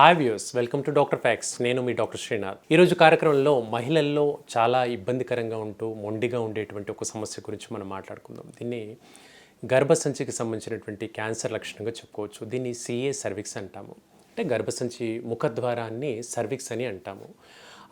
Hi views welcome to doctor facts నేను మీ doctor Srinath ఈరోజు కార్యక్రమంలో మహిళల్లో చాలా ఇబ్బందికరంగా ఉంటూ మొండిగా ఉండేటువంటి ఒక సమస్య గురించి మనం మాట్లాడుకుందాం. దీన్ని గర్భసంచికి సంబంధించినటువంటి క్యాన్సర్ లక్షణంగా చెప్పుకోవచ్చు. దీన్ని సిఏ సర్విక్స్ అంటాము. అంటే గర్భసంచి ముఖద్వారాన్ని సర్విక్స్ అని అంటాము.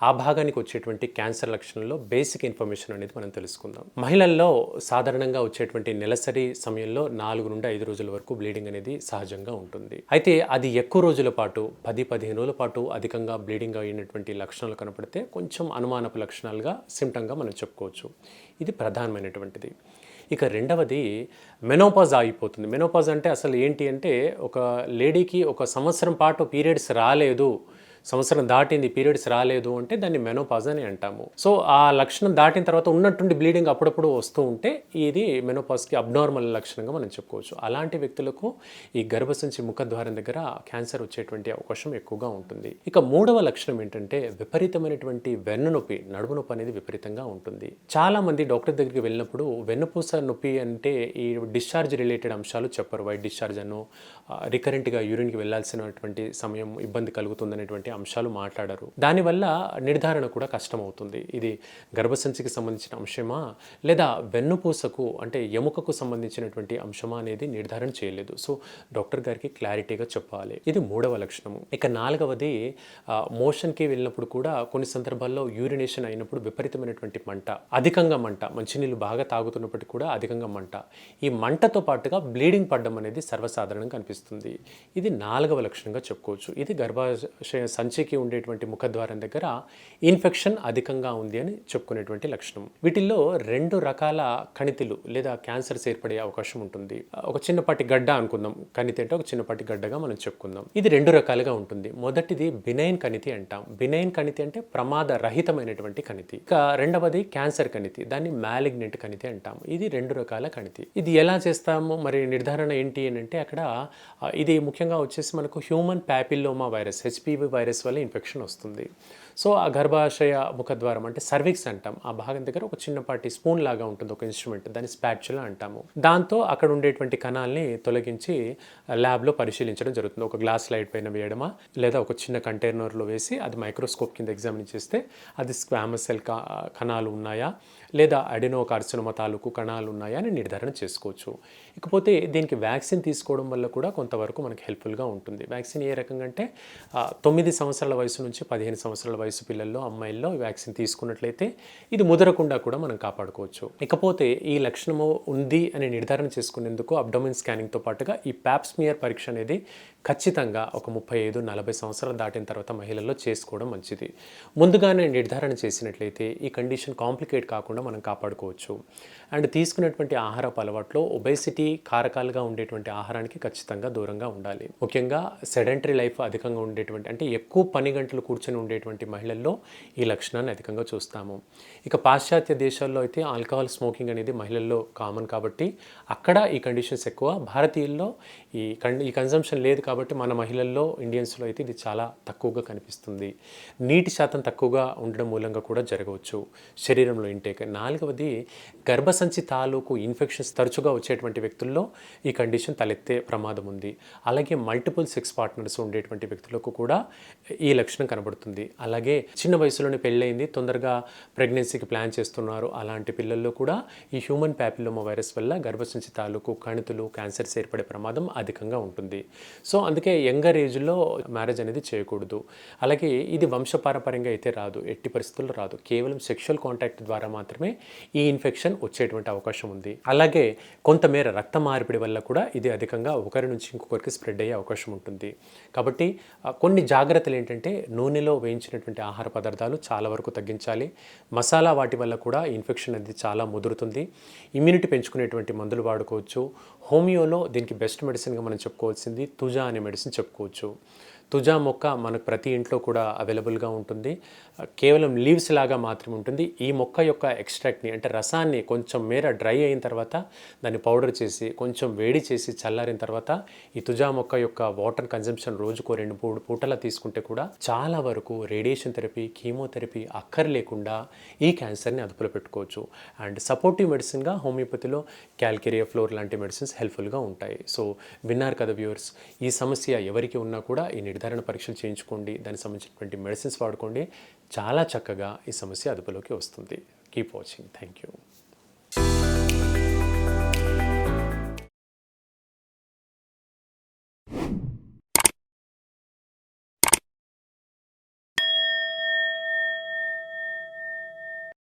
ఆ భాగానికి వచ్చేటువంటి క్యాన్సర్ లక్షణంలో బేసిక్ ఇన్ఫర్మేషన్ అనేది మనం తెలుసుకుందాం. మహిళల్లో సాధారణంగా వచ్చేటువంటి నెలసరి సమయంలో నాలుగు నుండి ఐదు రోజుల వరకు బ్లీడింగ్ అనేది సహజంగా ఉంటుంది. అయితే అది ఎక్కువ రోజుల పాటు పది పదిహేను రోజుల పాటు అధికంగా బ్లీడింగ్ అయినటువంటి లక్షణాలు కనపడితే కొంచెం అనుమానపు లక్షణాలుగా సిమ్టంగా మనం చెప్పుకోవచ్చు. ఇది ప్రధానమైనటువంటిది. ఇక రెండవది మెనోపాజ్ ఆగిపోతుంది. మెనోపాజ్ అంటే అసలు ఏంటి అంటే ఒక లేడీకి ఒక సంవత్సరం పాటు పీరియడ్స్ రాలేదు. సంవత్సరం దాటింది పీరియడ్స్ రాలేదు అంటే దాన్ని మెనోపాజ్ అని అంటాము. సో ఆ లక్షణం దాటిన తర్వాత ఉన్నట్టుండి బ్లీడింగ్ అప్పుడప్పుడు వస్తూ ఉంటే ఇది మెనోపాజ్కి అబ్నార్మల్ లక్షణంగా మనం చెప్పుకోవచ్చు. అలాంటి వ్యక్తులకు ఈ గర్భసంచి ముఖద్వారం దగ్గర క్యాన్సర్ వచ్చేటువంటి అవకాశం ఎక్కువగా ఉంటుంది. ఇక మూడవ లక్షణం ఏంటంటే విపరీతమైనటువంటి వెన్ను నొప్పి నడుము నొప్పి అనేది విపరీతంగా ఉంటుంది. చాలా మంది డాక్టర్ దగ్గరికి వెళ్ళినప్పుడు వెన్నుపూస నొప్పి అంటే ఈ డిశ్చార్జ్ రిలేటెడ్ అంశాలు చెప్పరు. వైట్ డిశ్చార్జ్ అను రికరెంట్గా యూరిన్కి వెళ్ళాల్సినటువంటి సమయం ఇబ్బంది కలుగుతుందనేటువంటి అంశాలు మాట్లాడరు. దానివల్ల నిర్ధారణ కూడా కష్టమవుతుంది. ఇది గర్భసంచికి సంబంధించిన అంశమా? లేదా వెన్నుపూసకు అంటే ఎముకకు సంబంధించినటువంటి అంశమా అనేది నిర్ధారణ చేయలేదు. సో డాక్టర్ గారికి క్లారిటీగా చెప్పాలి. ఇది మూడవ లక్షణము. ఇక నాలుగవది మోషన్కి వెళ్ళినప్పుడు కూడా కొన్ని సందర్భాల్లో యూరినేషన్ అయినప్పుడు విపరీతమైనటువంటి మంట. అధికంగా మంట. మంచినీళ్ళు బాగా తాగుతున్నప్పటికీ కూడా అధికంగా మంట. ఈ మంటతో పాటుగా బ్లీడింగ్ పడడం అనేది సర్వసాధారణంగా కనిపిస్తుంది. ఇది నాలుగవ లక్షణంగా చెప్పుకోవచ్చు. ఇది గర్భాశయ సంచికి ఉండేటువంటి ముఖద్వారం దగ్గర ఇన్ఫెక్షన్ అధికంగా ఉంది అని చెప్పుకునేటువంటి లక్షణం. వీటిల్లో రెండు రకాల కణితులు లేదా క్యాన్సర్స్ ఏర్పడే అవకాశం ఉంటుంది. ఒక చిన్నపాటి గడ్డ అనుకుందాం. కణితి అంటే ఒక చిన్నపాటి గడ్డగా మనం చెప్పుకుందాం. ఇది రెండు రకాలుగా ఉంటుంది. మొదటిది బినైన్ కణితి అంటాం. బినైన్ కణితి అంటే ప్రమాద రహితమైనటువంటి కణితి. ఇక రెండవది క్యాన్సర్ కణితి. దాన్ని మ్యాలిగ్నెంట్ కణితి అంటాం. ఇది రెండు రకాల కణితి. ఇది ఎలా చేస్తాము? మరి నిర్ధారణ ఏంటి అని అంటే అక్కడ ఇది ముఖ్యంగా వచ్చేసి మనకు human papilloma virus HPV virus వల్ల ఇన్ఫెక్షన్ వస్తుంది. సో ఆ గర్భాశయ ముఖద్వారం అంటే సర్విక్స్ అంటాం. ఆ భాగం దగ్గర ఒక చిన్నపాటి స్పూన్ లాగా ఉంటుంది ఒక ఇన్స్ట్రుమెంట్ దాన్ని స్పాచులా అంటాము. దాంతో అక్కడ ఉండేటువంటి కణాలని తొలగించి ల్యాబ్లో పరిశీలించడం జరుగుతుంది. ఒక గ్లాస్ లైట్ పైన వేయడమా లేదా ఒక చిన్న కంటైనర్లో వేసి అది మైక్రోస్కోప్ కింద ఎగ్జామిన్ చేస్తే అది స్క్వామసెల్ సెల్ కణాలు ఉన్నాయా లేదా అడినో కార్సినోమా తాలూకు కణాలు ఉన్నాయా అని నిర్ధారణ చేసుకోవచ్చు. ఇకపోతే దీనికి వ్యాక్సిన్ తీసుకోవడం వల్ల కూడా కొంతవరకు మనకి హెల్ప్ఫుల్గా ఉంటుంది. వ్యాక్సిన్ ఏ రకంగా అంటే తొమ్మిది సంవత్సరాల వయసు నుంచి పదిహేను సంవత్సరాల వయసు పిల్లల్లో అమ్మాయిల్లో వ్యాక్సిన్ తీసుకున్నట్లయితే ఇది ముదరకుండా కూడా మనం కాపాడుకోవచ్చు. ఇకపోతే ఈ లక్షణము ఉంది అని నిర్ధారణ చేసుకునేందుకు అబ్డోమిన్ స్కానింగ్తో పాటుగా ఈ ప్యాప్స్మియర్ పరీక్ష అనేది ఖచ్చితంగా ఒక ముప్పై ఐదు నలభై సంవత్సరాలు దాటిన తర్వాత మహిళల్లో చేసుకోవడం మంచిది. ముందుగానే నిర్ధారణ చేసినట్లయితే ఈ కండిషన్ కాంప్లికేట్ కాకుండా మనం కాపాడుకోవచ్చు. అండ్ తీసుకున్నటువంటి ఆహారపు అలవాట్లో ఒబేసిటీ కారకాలుగా ఉండేటువంటి ఆహారానికి ఖచ్చితంగా దూరంగా ఉండాలి. ముఖ్యంగా సెడెంటరీ లైఫ్ అధికంగా ఉండేటువంటి అంటే ఎక్కువ పని గంటలు కూర్చొని ఉండేటువంటి మహిళల్లో ఈ లక్షణాన్ని అధికంగా చూస్తాము. ఇక పాశ్చాత్య దేశాల్లో అయితే ఆల్కహాల్ స్మోకింగ్ అనేది మహిళల్లో కామన్ కాబట్టి అక్కడ ఈ కండిషన్స్ ఎక్కువ. భారతీయుల్లో ఈ కన్ ఈ కన్జంప్షన్ లేదు కాబట్టి మన మహిళల్లో ఇండియన్స్లో అయితే ఇది చాలా తక్కువగా కనిపిస్తుంది. నీటి శాతం తక్కువగా ఉండడం మూలంగా కూడా జరగవచ్చు. శరీరంలో ఇంటేక్ నాలుగవది గర్భసంచి తాలూకు ఇన్ఫెక్షన్స్ తరచుగా వచ్చేటువంటి వ్యక్తుల్లో ఈ కండిషన్ తలెత్తే ప్రమాదం ఉంది. అలాగే మల్టిపుల్ సెక్స్ పార్ట్నర్స్ ఉండేటువంటి వ్యక్తులకు కూడా ఈ లక్షణం కనబడుతుంది. అలాగే చిన్న వయసులోనే పెళ్ళయింది. తొందరగా ప్రెగ్నెన్సీకి ప్లాన్ చేస్తున్నారు. అలాంటి పిల్లల్లో కూడా ఈ హ్యూమన్ ప్యాపిలోమా వైరస్ వల్ల గర్భసంచి తాలూకు కణితులు క్యాన్సర్స్ ఏర్పడే ప్రమాదం అధికంగా ఉంటుంది. సో అందుకే యంగర్ ఏజ్లో మ్యారేజ్ అనేది చేయకూడదు. అలాగే ఇది వంశపారపర్యంగా అయితే రాదు. ఎట్టి పరిస్థితుల్లో రాదు. కేవలం సెక్షువల్ కాంటాక్ట్ ద్వారా మాత్రమే ఈ ఇన్ఫెక్షన్ వచ్చేటువంటి అవకాశం ఉంది. అలాగే కొంతమేర రక్త మార్పిడి వల్ల కూడా ఇది అధికంగా ఒకరి నుంచి ఇంకొకరికి స్ప్రెడ్ అయ్యే అవకాశం ఉంటుంది. కాబట్టి కొన్ని జాగ్రత్తలు ఏంటంటే నూనెలో వేయించినటువంటి ఆహార పదార్థాలు చాలా వరకు తగ్గించాలి. మసాలా వాటి వల్ల కూడా ఇన్ఫెక్షన్ అనేది చాలా ముదురుతుంది. ఇమ్యూనిటీ పెంచుకునేటువంటి మందులు వాడుకోవచ్చు. హోమియోలో దీనికి బెస్ట్ మెడిసిన్గా మనం చెప్పుకోవాల్సింది తుజా అనే మెడిసిన్ చెప్పుకోవచ్చు. తుజా మొక్క మనకు ప్రతి ఇంట్లో కూడా అవైలబుల్గా ఉంటుంది. కేవలం లీవ్స్ లాగా మాత్రమే ఉంటుంది. ఈ మొక్క యొక్క ఎక్స్ట్రాక్ట్ని అంటే రసాన్ని కొంచెం మేర డ్రై అయిన తర్వాత దాన్ని పౌడర్ చేసి కొంచెం వేడి చేసి చల్లారిన తర్వాత ఈ తుజా మొక్క యొక్క వాటర్ కన్జంప్షన్ రోజుకో రెండు మూడు పూటలా తీసుకుంటే కూడా చాలా వరకు రేడియేషన్ థెరపీ కీమోథెరపీ అక్కర్ లేకుండా ఈ క్యాన్సర్ని అదుపులో పెట్టుకోవచ్చు. అండ్ సపోర్టివ్ మెడిసిన్గా హోమియోపతిలో క్యాల్కేరియా ఫ్లోర్ లాంటి మెడిసిన్స్ హెల్ప్ఫుల్గా ఉంటాయి. సో విన్నారు కదా వ్యూవర్స్ ఈ సమస్య ఎవరికి ఉన్నా కూడా ఈ నిర్ధారణ పరీక్షలు చేయించుకోండి దానికి సంబంధించినటువంటి మెడిసిన్స్ వాడుకోండి. చాలా చక్కగా ఈ సమస్య అదుపులోకి వస్తుంది. Keep watching thank you